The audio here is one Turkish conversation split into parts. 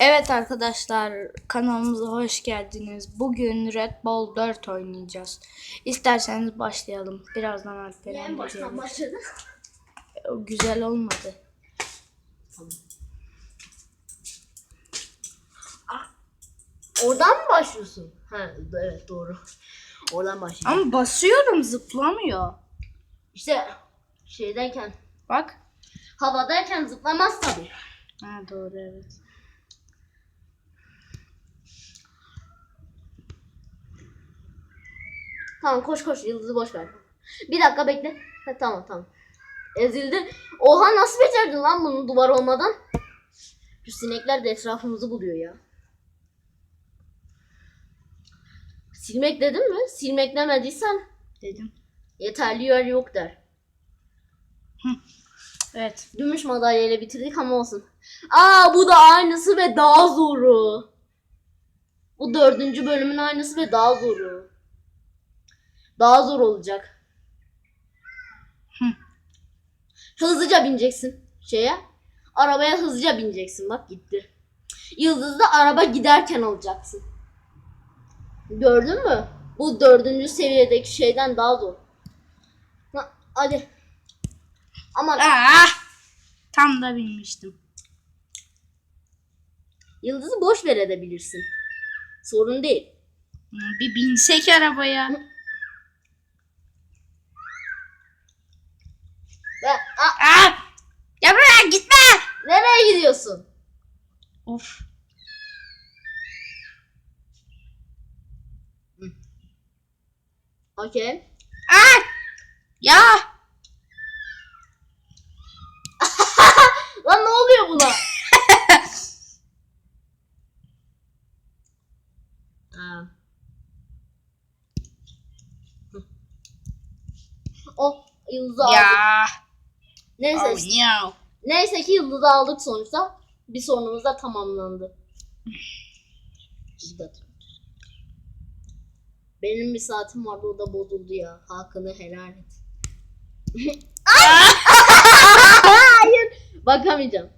Evet arkadaşlar kanalımıza hoş geldiniz. Bugün Red Bull 4 oynayacağız. İsterseniz başlayalım. Birazdan Alperen En de baştan başladı. O Güzel olmadı. Oradan mı başlıyorsun? Ha, evet doğru. Oradan başlayacağım. Ama basıyorum zıplamıyor. İşte şeydeyken, Bak. havadayken zıplamaz tabii. Ha doğru evet. Tamam koş koş yıldızı boş ver. Bir dakika bekle. Ha, tamam tamam. Ezildi. Oha nasıl becerdin lan bunu duvar olmadan? Şu sinekler de etrafımızı buluyor ya. Silmek dedim mi? Silmek demediysen Dedim. yeterli yer yok der. Evet. Gümüş madalyayla bitirdik ama olsun. Aa bu da aynısı ve daha zoru. Bu dördüncü bölümün aynısı ve daha zoru. Daha zor olacak. Hı. Hızlıca bineceksin şeye. Arabaya hızlıca bineceksin bak gitti. Yıldızda araba giderken alacaksın. Gördün mü? Bu dördüncü seviyedeki şeyden daha zor. Ha, hadi. Aman Aa! Tam da bilmiştim. Yıldızı boş ver edebilirsin. Sorun değil. Bir binsek arabaya. Ve, Aa, Aa! Ya buraya gitme. nereye gidiyorsun? Of. Okey. Aa! Ya! Lan ne oluyor buna? Hı. O yıldızı aldık. Ya. Neyse, Oh no. neyse ki yıldızı aldık sonuçta. Bir sorunumuz da tamamlandı. Dakika. Benim bir saatim vardı o da bozuldu ya. Hakkını helal et. Hayır. Bakamayacağım.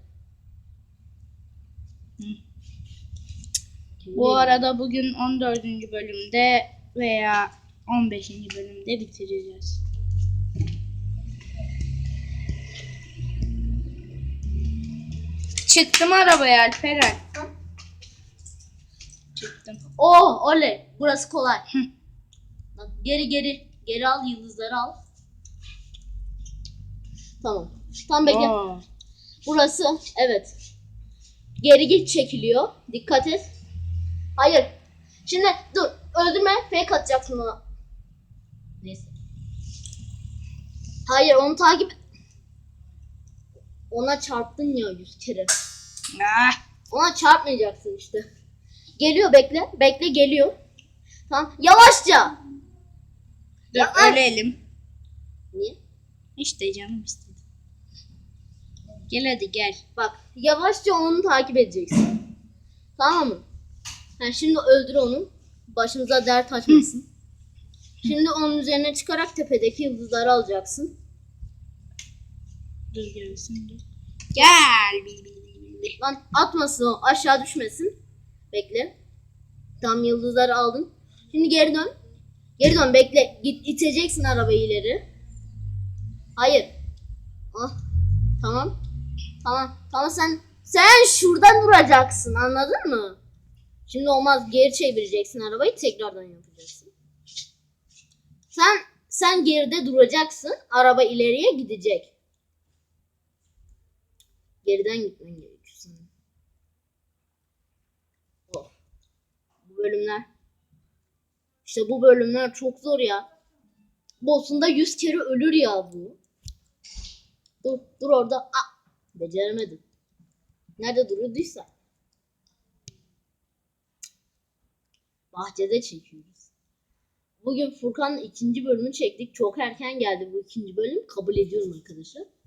Bu arada bugün 14. bölümde veya 15. bölümde bitireceğiz. Çıktım arabaya Alperen. Çıktım. Oh oley. Burası kolay. Bak, Geri geri. Geri al yıldızları al. Tamam. Tam bekle. Burası evet. Geri git çekiliyor. Dikkat et. Hayır. Şimdi dur. Öldürme. Fake atacaksın ona. Neyse. Hayır onu takip Ona çarptın ya yüz kere. Ah, Ona çarpmayacaksın işte. Geliyor bekle. Bekle geliyor. Tamam. Yavaşça. dur Ya, ay. ölelim. Niye? İşte canım istedi. Gel hadi gel. Bak yavaşça onu takip edeceksin. Tamam mı? Ha, şimdi öldür onu. Başımıza dert açmasın. Şimdi onun üzerine çıkarak tepedeki yıldızları alacaksın. Dur gelsin gel. Gel. Bil. Lan atmasın o aşağı düşmesin. Bekle. Tam yıldızları aldın. Şimdi geri dön. Geri dön bekle. Git iteceksin arabayı ileri. Hayır. Ah. Tamam. Tamam. Tamam sen sen şuradan duracaksın anladın mı? Şimdi olmaz geri çevireceksin arabayı tekrardan yapacaksın. Sen sen geride duracaksın. Araba ileriye gidecek. Geriden gitmen gerekiyor senin. Oh. Bu bölümler. İşte bu bölümler çok zor ya. Boss'unda 100 kere ölür ya bu. Dur, dur orada. Aa, beceremedim. Nerede duruyorduysa. Bahçede çekiyoruz. Bugün Furkan'ın ikinci bölümünü çektik. Çok erken geldi bu ikinci bölüm. Kabul ediyorum arkadaşlar.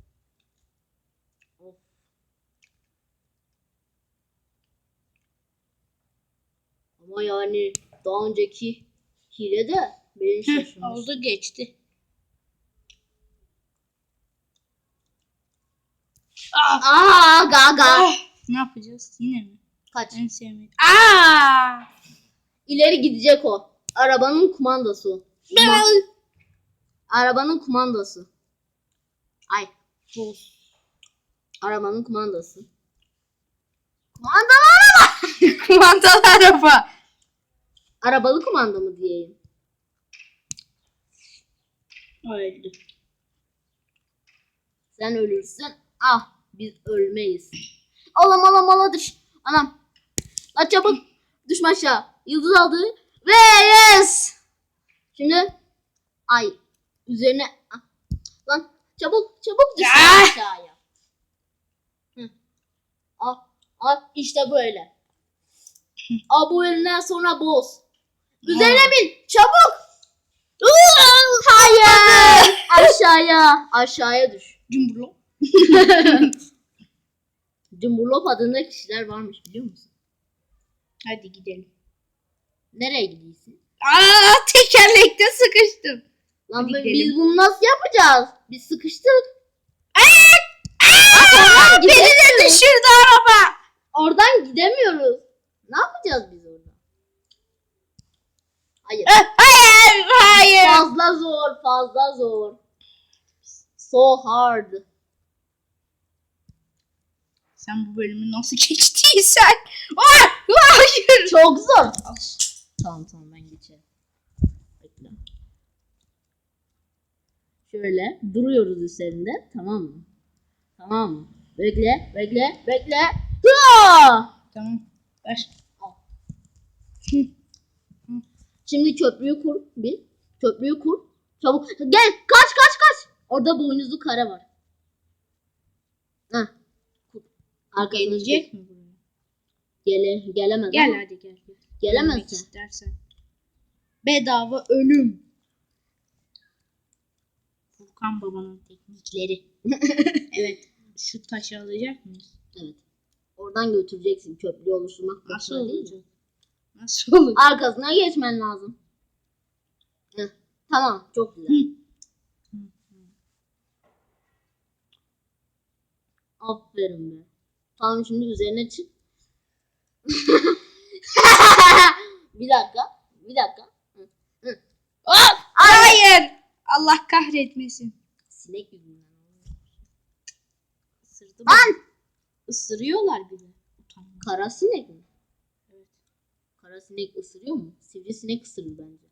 Ama yani daha önceki hile de beni Heh, şaşırmış. oldu geçti. Ah, Aa gaga. ah. Ne yapacağız? Yine mi? Kaç. En sevmediğim. Aa! İleri gidecek o. Arabanın kumandası. Kuma- Arabanın kumandası. Ay. Arabanın kumandası. Kumandalı araba. Kumandalı araba. Arabalı kumanda mı diyeyim? Öldü. Sen ölürsün. Ah biz ölmeyiz. Alam alam ala düş. Anam. Lan çabuk. Düşme aşağı. Yıldız aldı. Ve yes. Şimdi. Ay. Üzerine. Ah. Lan çabuk çabuk düşme Ah! aşağıya. Hı. Ah. Ah işte böyle. Ah bu elinden sonra boz. Üzerine bin. Çabuk. Hayır. Aşağıya. Aşağıya düş. Cumburlu. Cumburlop adında kişiler varmış biliyor musun? Hadi gidelim. Nereye gidiyorsun? Aa tekerlekte sıkıştım. Lan Hadi gidelim. biz bunu nasıl yapacağız? Biz sıkıştık. Aa, beni de düşürdü araba. Oradan gidemiyoruz. Ne yapacağız biz orada? Hayır. Hayır, hayır. Fazla zor, fazla zor. So hard. Sen bu bölümü nasıl geçtiysen. Aa, hayır. Çok zor. Tamam tamam ben geçerim. Bekle. Şöyle duruyoruz üzerinde tamam mı? Tamam mı? Bekle, bekle, bekle. Hıa! Tamam. Ver. Şimdi köprüyü kur bir. Köprüyü kur. Çabuk. Gel kaç kaç kaç. Orada boynuzlu kare var. Heh. Kur. Arkasına Gelecek mi? Gele, gelemez Gel ama. hadi gel. gel. Gelemez istersen. Bedava ölüm. Furkan babanın teknikleri. evet. Şu taşı alacak mıyız? Evet. Oradan götüreceksin köprüyü oluşturmak. Nasıl boşuna değil mi? olacak? Nasıl olacak? Arkasına geçmen lazım. Heh. Tamam çok güzel. Hı. Aferin be. Tamam şimdi üzerine çık. bir dakika. Bir dakika. Hı, hı. Hop! Hayır! Allah kahretmesin. Sinek yüzünden. Isırdı Lan! Isırıyorlar bile. Kara sinek mi? Kara sinek ısırıyor mu? Sivrisinek ısırır bence.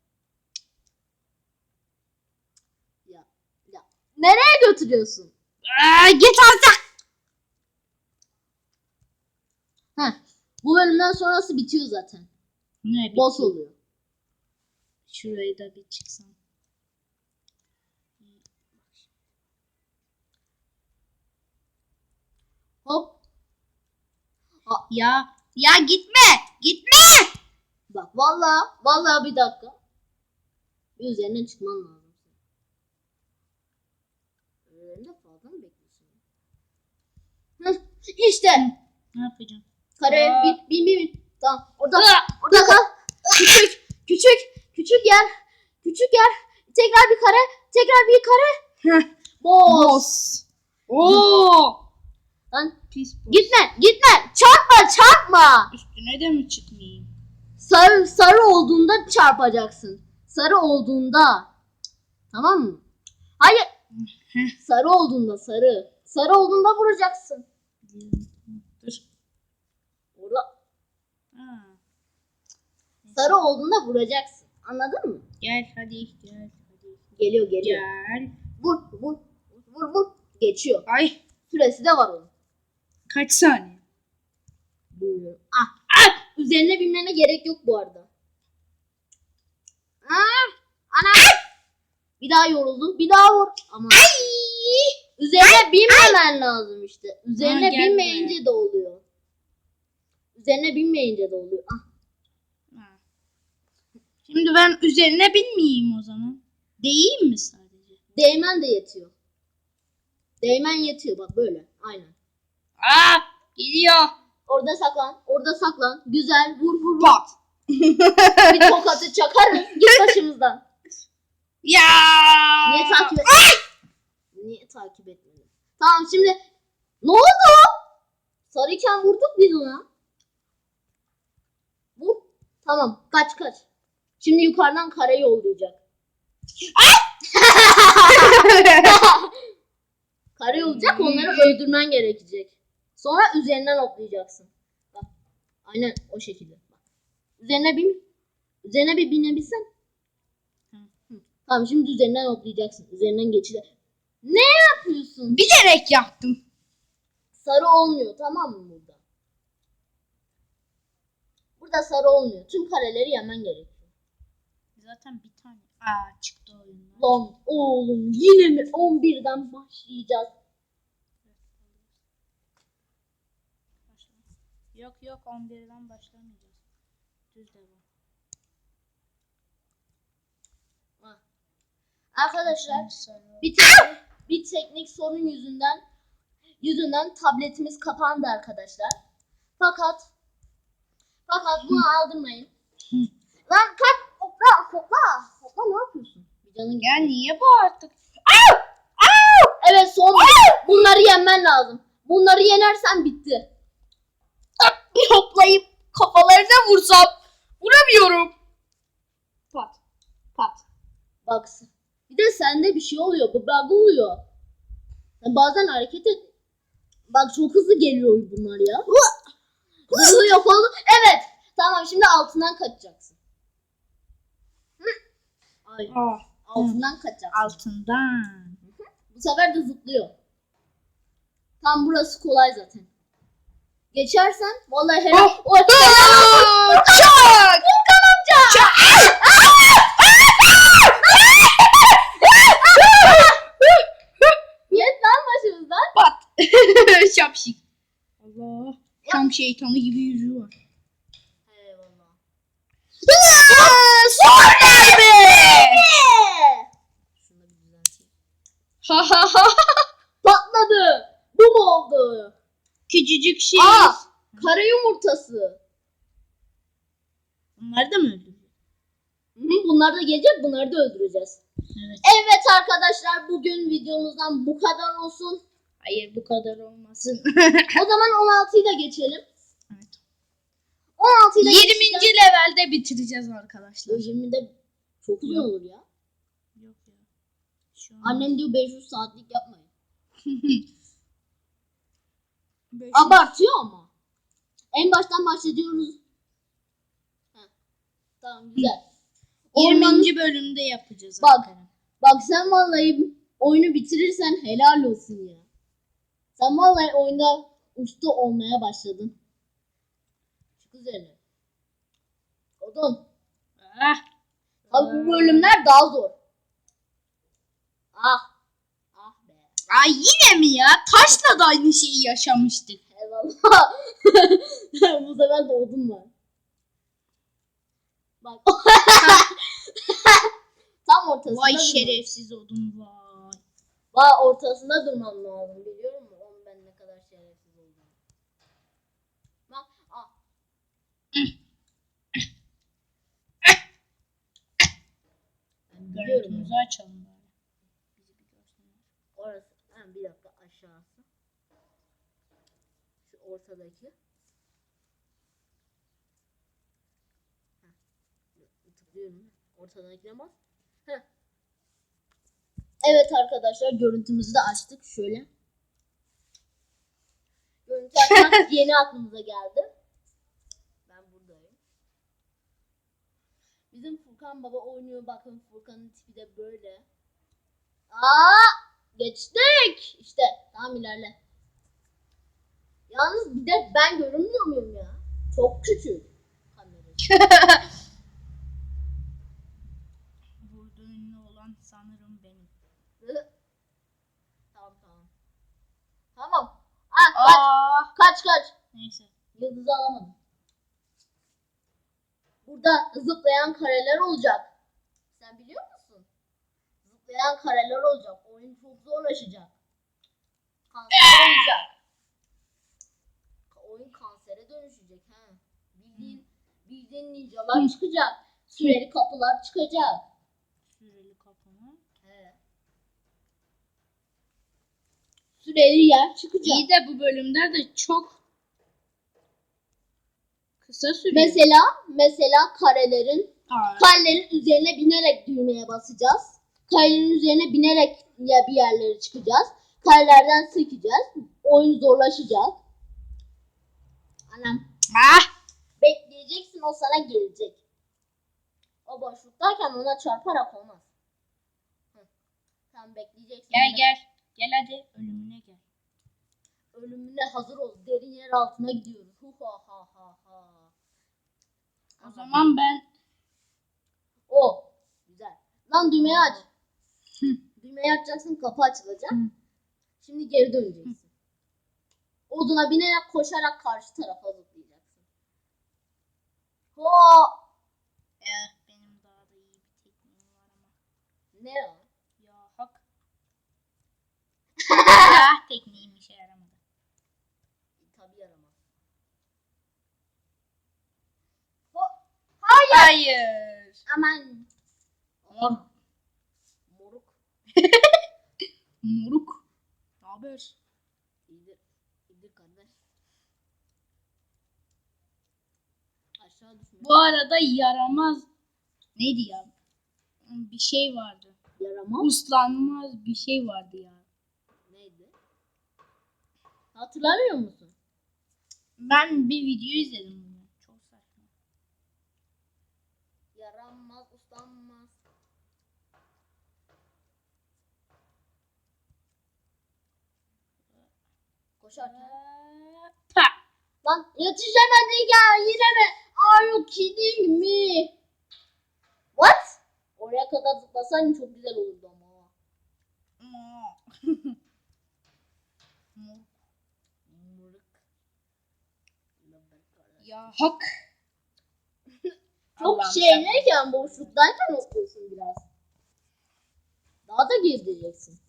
Ya. Ya. Nereye götürüyorsun? Aa, git artık. Heh. Bu bölümden sonrası bitiyor zaten. Ne Boss bitiyor? oluyor. Şurayı da bir çıksam. Hop. Ya ya gitme. Gitme. Bak vallahi vallahi bir dakika. Bir üzerine çıkman lazım. Üzerinde fazla mı bekliyorsun? İşte Ne yapacağım? kare Aa. bin bin bin. bin. Tamam orada orada kal. Küçük küçük küçük yer. Küçük yer. Tekrar bir kare. Tekrar bir kare. Boss. Oo. Lan Pis boss. gitme gitme. Çarpma çarpma. Üstüne de mi çıkmayayım? Sarı sarı olduğunda çarpacaksın. Sarı olduğunda. Tamam mı? Hayır. Sarı olduğunda sarı. Sarı olduğunda vuracaksın. Dur. Ha. sarı olduğunda vuracaksın. Anladın mı? Gel hadi gel. Hadi. Geliyor geliyor. Gel. Vur vur vur vur. Geçiyor. Ay Süresi de var onun. kaç saniye? Bilmiyorum. Ah! Üzerine binmene gerek yok bu arada. Ah! Ana! Bir daha yoruldu. Bir daha vur. Ama üzerine binmemen lazım işte. Üzerine gel binmeyince de oluyor. Üzerine binmeyince de oluyor. Ah, Ha. Şimdi ben üzerine binmeyeyim o zaman. Değeyim mi sadece? değmen de yetiyor. Değmen yetiyor bak böyle. Aynen. Aa geliyor. Orada saklan. Orada saklan. Güzel. Vur vur vur. Bak. Bir tokatı çakarız. Git başımızdan. Ya. Niye takip et? Niye takip etmedin? Tamam şimdi ne oldu? Sarıyken vurduk biz ona. Tamam kaç kaç. Şimdi yukarıdan kare yollayacak. kare yollayacak onları öldürmen gerekecek. Sonra üzerinden hoplayacaksın. Bak. Aynen o şekilde. Bak. Üzerine bin. Üzerine bir binebilsen. Hı. Hı. Tamam şimdi üzerinden hoplayacaksın. Üzerinden geçecek. Ne yapıyorsun? Bilerek yaptım. Sarı olmuyor tamam mı burada? Burada sarı olmuyor. Tüm kareleri yemen gerekiyor. Zaten bir tane. Aa çıktı oyundan. Lan oğlum yine mi 11'den başlayacağız? Yok yok 11'den başlamayacağız. Düz devam. Ha. Arkadaşlar bir, tek- bir teknik sorun yüzünden yüzünden tabletimiz kapandı arkadaşlar. Fakat fakat bunu aldırmayın. Lan kalk hopla hopla hopla ne yapıyorsun? Bir canın Ya niye bu artık? Evet son bunları yenmen lazım. Bunları yenersen bitti. Bir hoplayıp kafalarına vursam vuramıyorum. Pat. Pat. Bak bir de sende bir şey oluyor. Bu bug oluyor. Sen bazen hareket et. Bak çok hızlı geliyor bunlar ya. Hızlı oldu. Evet. Tamam şimdi altından kaçacaksın. Ay, Aa, altından kaçacaksın. altından. Bu sefer de zıplıyor. Tam burası kolay zaten. Geçersen vallahi helal. Oh. O Çak! Yet lan başımızdan. Pat. Şapşik. Allah. Tam şeytanı gibi yüzü var. Eyvallah. Son darbe. Şunu bir düzelteyim. Ha ha ha. Patladı. Bu mu oldu? Küçücük şey. Aa, kara yumurtası. Bunları da mı hı, Bunlar da gelecek, bunları da öldüreceğiz. Evet. Evet arkadaşlar, bugün videomuzdan bu kadar olsun. Hayır bu kadar olmasın. O zaman 16'yı da geçelim. evet. 16'yı da 20. geçeceğiz. levelde bitireceğiz arkadaşlar. O 20'de çok uzun olur ya. Yok ya. Şu an- Annem diyor 500 saatlik yapmayın. Beş- Abartıyor ama. En baştan başlıyoruz. Heh. Tamam güzel. 20. Ormanın- bölümde yapacağız. Bak. Ankara. Bak sen vallahi oyunu bitirirsen helal olsun ya. Sen vallahi oyunda usta olmaya başladın. Çık üzerine. Odun. Ah. Abi bu bölümler daha zor. Ah. Ay yine mi ya? Taşla da aynı şeyi yaşamıştık. Eyvallah. bu sefer de odun var. Bak. Tam ortasında Vay durman- şerefsiz odun vay. Vay ortasında durman lazım biliyor musun? Oğlum ben ne kadar şerefsiz oldum. Bak. Ah. Ben biliyorum. Görüntümüzü açalım bari. Bizi bir görsünler. Bir dakika aşağısı. Şu ortadaki. Heh. Tıklıyorum. Ortadakine bas. Heh. Evet arkadaşlar görüntümüzü de açtık. Şöyle. Görüntü açmak yeni aklımıza geldi. Ben buradayım. Bizim Furkan baba oynuyor. Bakın Furkan'ın tipi de böyle. Aa! Geçtik. İşte tamam ilerle. Yalnız bir de ben görünmüyor muyum ya? Çok küçük. Burada ünlü olan sanırım benim. tamam tamam. Tamam. Ah, kaç, Aa. kaç kaç. Neyse. Yıldızı alamadım. Burada zıplayan kareler olacak. Sen biliyor musun? Zıplayan kareler olacak. Oyun çok zorlaşacak. Kanser olacak. Oyun kansere dönüşecek. ha. Bildiğin, bildiğin ninjalar çıkacak. Süreli kapılar çıkacak. Süreli kapama. He. Süreli yer çıkacak. İyi de bu bölümler de çok Kısa sürüyor. Mesela mesela karelerin Aa, karelerin üzerine binerek düğmeye basacağız. Karelerin üzerine binerek ya bir yerlere çıkacağız. Karelerden sekeceğiz. Oyun zorlaşacak. Anam. Ah! Bekleyeceksin o sana gelecek. O boşluktayken ona çarparak olmaz. Sen bekleyeceksin. Gel gel. Gel hadi ölümüne gel. Ölümüne hazır ol. Derin yer altına gidiyoruz. Hu ha ha ha ha. O zaman ben O. Güzel. Lan düğmeyi aç. Hı. Düğmeyi açacaksın kapı açılacak. Hı. Şimdi geri döneceksin. Oduna binerek koşarak karşı tarafa zıplayacaksın. Ho! Eh, benim daha da iyi bir tekniğim var ama. Ne o? Ya hak. ah tekniğim işe yaramadı. Tabii yaramaz. Ho! Hayır! Hayır. Aman. Mor. Moruk. Ne haber? İyidir. İyidir kardeş. Aşağı düşme. Bu arada yaramaz. Neydi ya? Bir şey vardı. Yaramaz. Uslanmaz bir şey vardı ya. Neydi? Hatırlamıyor musun? Ben bir video izledim bunu. Çok saçma. Yaranmaz, uslanmaz. Koşarken. Pa! Lan yetişemedik ya yine mi? Are you kidding me? What? Oraya kadar zıplasaydın çok güzel olurdu ama. Ya hak. Çok sen- şeyleyken boşluktayken okuyorsun biraz. Daha da gezdireceksin.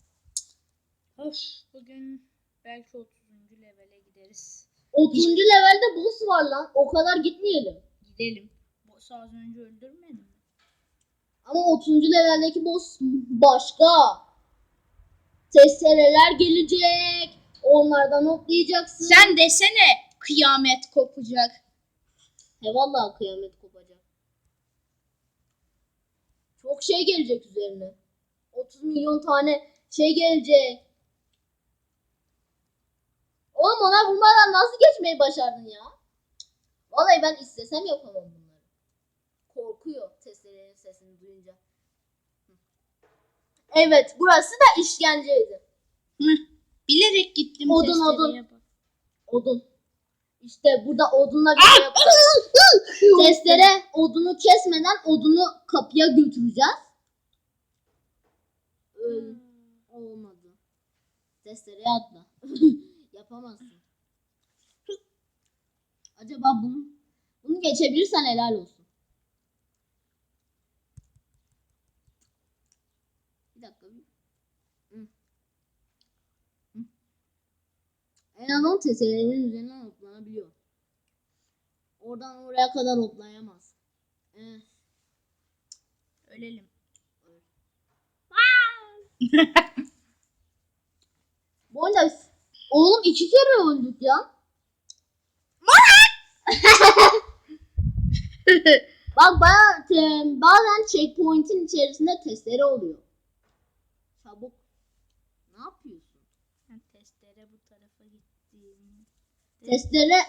Of, bugün belki 30. levele gideriz. 30. levelde boss var lan. O kadar gitmeyelim. Gidelim. Boss az önce öldürmedim mi? Ama 30. leveldeki boss başka. Testereler gelecek. Onlardan hoplayacaksın. Sen desene kıyamet kopacak. He vallahi kıyamet kopacak. Çok şey gelecek üzerine. 30 milyon tane şey gelecek. Oğlum ona vurmadan nasıl geçmeyi başardın ya? Vallahi ben istesem yapamam bunları. Korkuyor testerenin sesini duyunca. Evet burası da işkenceydi. Hı, bilerek gittim Odun, bak. Odun. İşte burada odunla bir şey yapacağız. Testere odunu kesmeden odunu kapıya götüreceğiz. Öl. Olmadı. Testereye atla. Yapamazsın. Acaba bunu bunu geçebilirsen helal olsun. Bir dakika. Hı. Hı. En azından testerelerin üzerinden hoplanabiliyor. Oradan oraya kadar hoplayamaz. Eh. Ölelim. Bu arada oğlum iki kere öldük ya. Bak te- bazen checkpoint'in içerisinde testere oluyor. Çabuk. Ne yapıyorsun? Ben testere bu tarafa gittim. Testere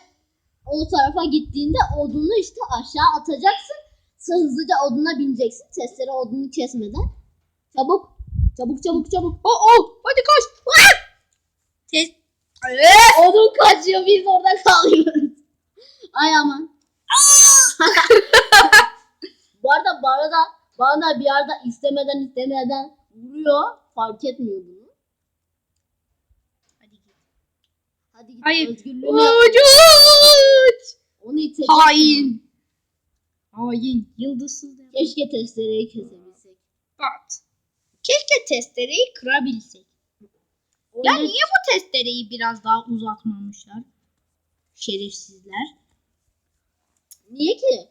o tarafa gittiğinde odunu işte aşağı atacaksın. Sen hızlıca oduna bineceksin. Testere odunu kesmeden. Çabuk. Çabuk çabuk çabuk. Oh oh hadi koş. Odun kaçıyor biz orada kalıyoruz. Ay aman. Bu arada bana da bana da bir arada istemeden istemeden vuruyor. Fark etmiyor bunu. Hadi git. Hadi git Hayır. Ucuz. Onu iteceksin. Hain. Hain. Yıldızsız. Keşke testereyi kesebilsek. Bat. Keşke testereyi kırabilsek. Ya niye bu testereyi biraz daha uzatmamışlar? Şerefsizler. Niye ki?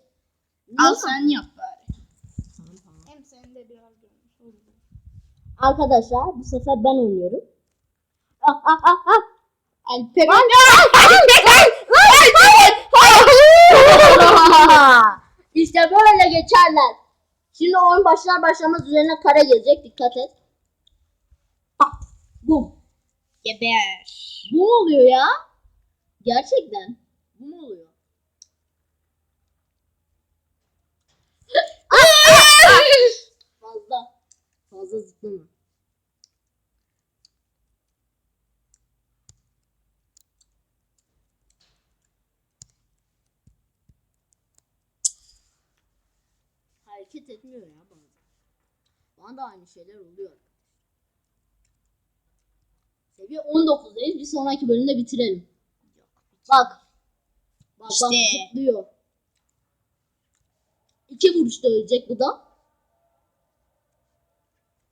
Niye Al sen yap bari. Tamam, tamam. Hem sen de biraz görmüş olursun. Arkadaşlar bu sefer ben oynuyorum. Ah ah ah ah. Hayır. işte böyle geçerler. Şimdi oyun başlar başlamaz üzerine kare gelecek. Dikkat et. Bak. Bum. Geber. Bu mu oluyor ya? Gerçekten. Bu mu oluyor? Fazla. Fazla zıplama. Hareket etmiyor ya bazen. Bana da aynı şeyler oluyor. Seviye 19'dayız. Bir sonraki bölümde bitirelim. Bak. Bak bak İşte. zıplıyor. İki vuruşta ölecek bu da.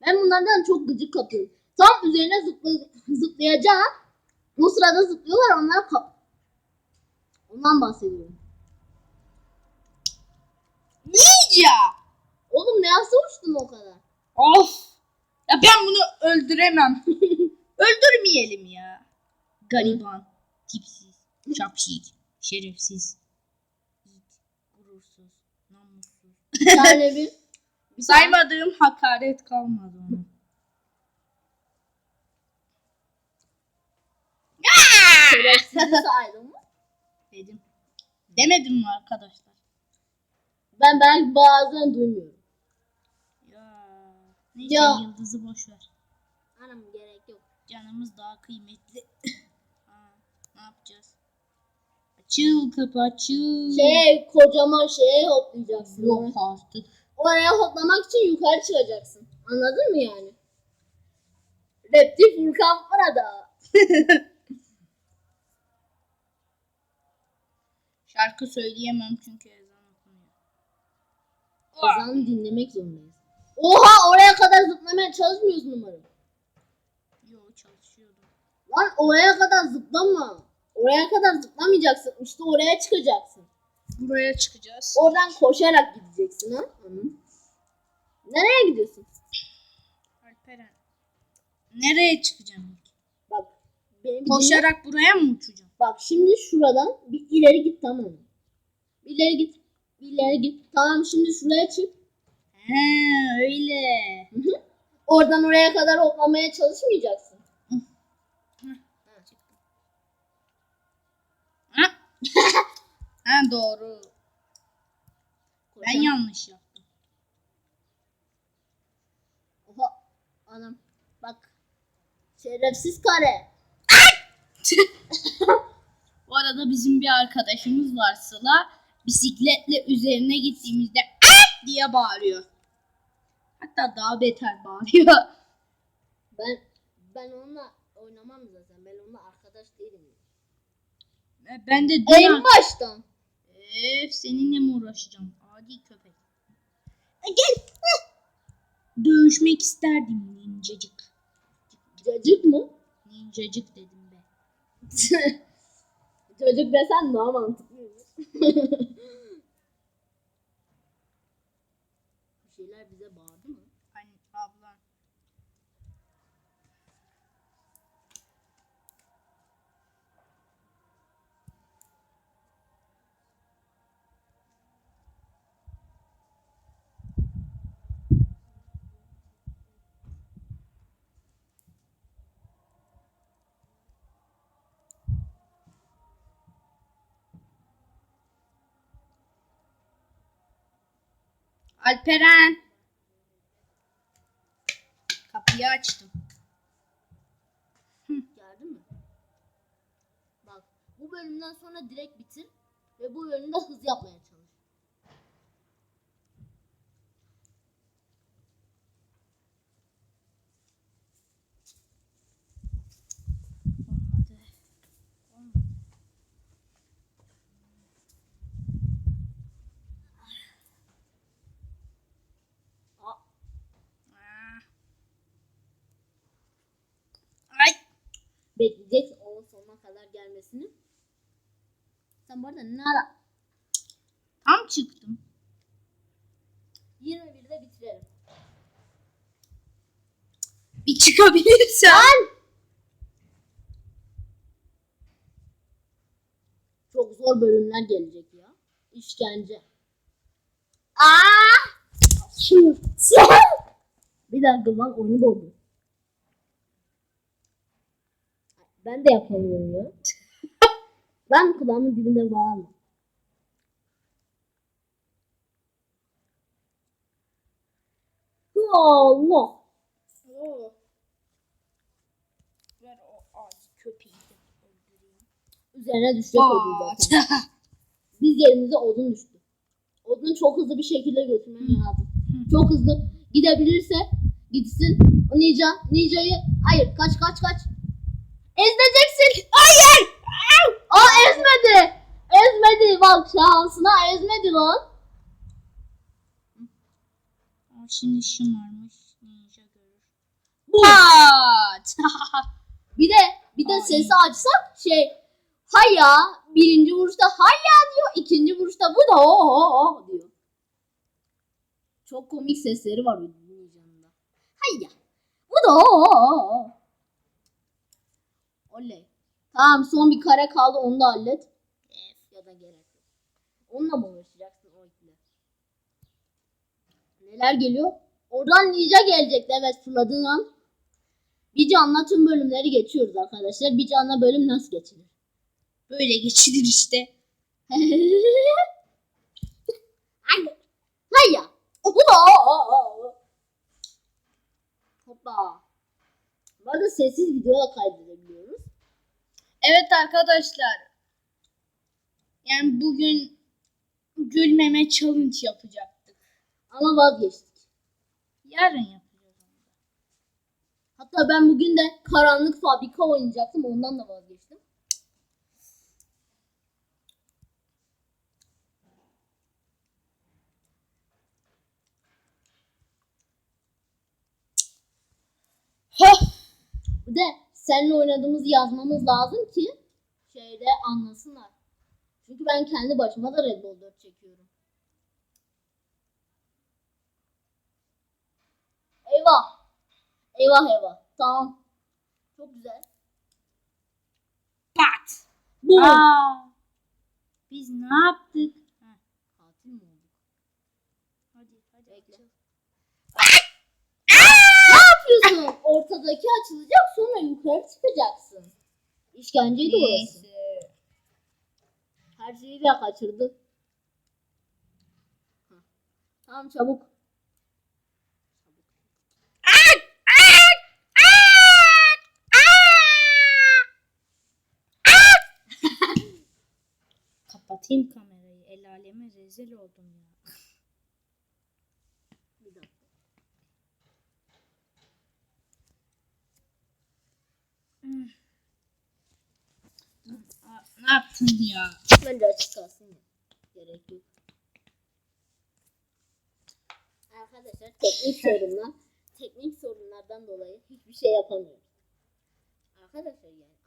Ben bunlardan çok gıcık kapıyorum. Tam üzerine zıpla, zıplayacağım. O sırada zıplıyorlar onlar kap. Ondan bahsediyorum. Ninja. Oğlum ne uçtun o kadar? Of. Ya ben bunu öldüremem. Öldürmeyelim ya. Gariban, tipsiz, şapşik, şerefsiz, it, gurursuz, namussuz. Tane bir. Saymadığım hakaret kalmadı ona. Şerefsizi saydım mı? Dedim. Demedim mi arkadaşlar? Ben belki bazen duymuyorum. Ya. Neyse Ya. yıldızı boş ver. Anam gerek. Canımız daha kıymetli. ha, ne yapacağız? Açıl kapı açıl. Şey kocaman şeye hoplayacaksın. Yok artık. Oraya hoplamak için yukarı çıkacaksın. Anladın mı yani? Rapti Furkan burada. Şarkı söyleyemem çünkü ezan okunuyor. Ezanı dinlemek zorundayız. Oha oraya kadar zıplamaya çalışmıyorsun umarım. Lan oraya kadar zıplama. Oraya kadar zıplamayacaksın. İşte oraya çıkacaksın. Buraya çıkacağız. Oradan koşarak gideceksin ha. Hı. Nereye gidiyorsun? Alperen. Nereye çıkacağım? Bak. Benim. Koşarak buraya mı uçacağım? Bak şimdi şuradan bir ileri git tamam mı? Bir ileri git. Bir ileri git. Tamam şimdi şuraya çık. He öyle. Oradan oraya kadar hoplamaya çalışmayacaksın. Ha? doğru. Ben yanlış yaptım. Oha. Anam. Bak. Şerefsiz kare. Bu arada bizim bir arkadaşımız var Sıla. Bisikletle üzerine gittiğimizde diye bağırıyor. Hatta daha beter bağırıyor. Ben ben onunla oynamam zaten. Ben onunla arkadaş değilim. Ben de En dün... baştan. Öf seninle mi uğraşacağım? Adi köpek. E, Gel. Dövüşmek isterdim nincacık. Cacık mı? Nincacık dedim be. Çocuk desen daha mantıklıymış. Bir şeyler bize bağırdı mı? Hani abla. Alperen. Kapıyı açtım. Geldin mi? Bak bu bölümden sonra direkt bitir ve bu bölümde hız yapmaya. Olmadı. Olmadı. Aa, Aa. Ay. Bekleyeceksin onun sonuna kadar gelmesini. Sen bu arada ne ara? Tam çıktım. 21'de bitirelim. Bir çıkabilirsen. Çok zor bölümler gelecek ya. işkence. Aa! Sen! Bir dakika lan oyunu bozdum. Ben de yapamıyorum ya. ben kulağımın dibinde bağırma. Allah. Oo. Ver o ağacı köpeği de öldüreyim. Üzerine düşecek odun zaten. Biz yerimize odun düştü. Odunu çok hızlı bir şekilde götürmem lazım. Çok hızlı gidebilirse gitsin. O ninja, ninjayı hayır kaç kaç kaç. Ezmeyeceksin. Hayır. Aa ezmedi. Ezmedi bak şansına ezmedi lan. Şimdi şımarmış. Ninja görür. What? Bir de bir de Ay. sesi açsak şey haya birinci vuruşta haya diyor ikinci vuruşta bu da o o o diyor. Çok komik sesleri var bunun yanında. Haya bu da o o o o. Oley. Tamam son bir kare kaldı onu da hallet. Ya da gerek yok. Onunla mı uğraşacaksın o iple? Neler geliyor? Oradan ninja gelecekti evet fırladığın an. Bir canla tüm bölümleri geçiyoruz arkadaşlar. Bir canla bölüm nasıl geçilir? Böyle geçilir işte. Hayır. Hayır. Hoppa. Bu arada sessiz video da kaydedebiliyoruz. Evet arkadaşlar. Yani bugün gülmeme challenge yapacaktık. Ama vazgeçtik. Yarın yapacağız. Hatta ben bugün de karanlık fabrika oynayacaktım. Ondan da vazgeçtim. Hah! Bir de seninle oynadığımızı yazmamız lazım ki şeyde anlasınlar. Çünkü ben kendi başıma da Red Bull 4 çekiyorum. Eyvah. Eyvah eyvah. Tamam. Çok güzel. Pat! Bu. Aa, biz ne yaptık? Katil mi olduk? hadi hadi. Bekle. ne yapıyorsun? Ortadaki açılacak sonra yukarı çıkacaksın. İşkenceydi orası. Her şeyi de kaçırdı. Tamam çabuk. Kapatayım kamerayı. El aleme rezil oldum ya. Bir dakika. Aa, ne yaptın ya? Bence açık kalsın. Gerek yok. Arkadaşlar teknik sorunlar, teknik sorunlardan dolayı hiçbir şey yapamıyoruz. Arkadaşlar yani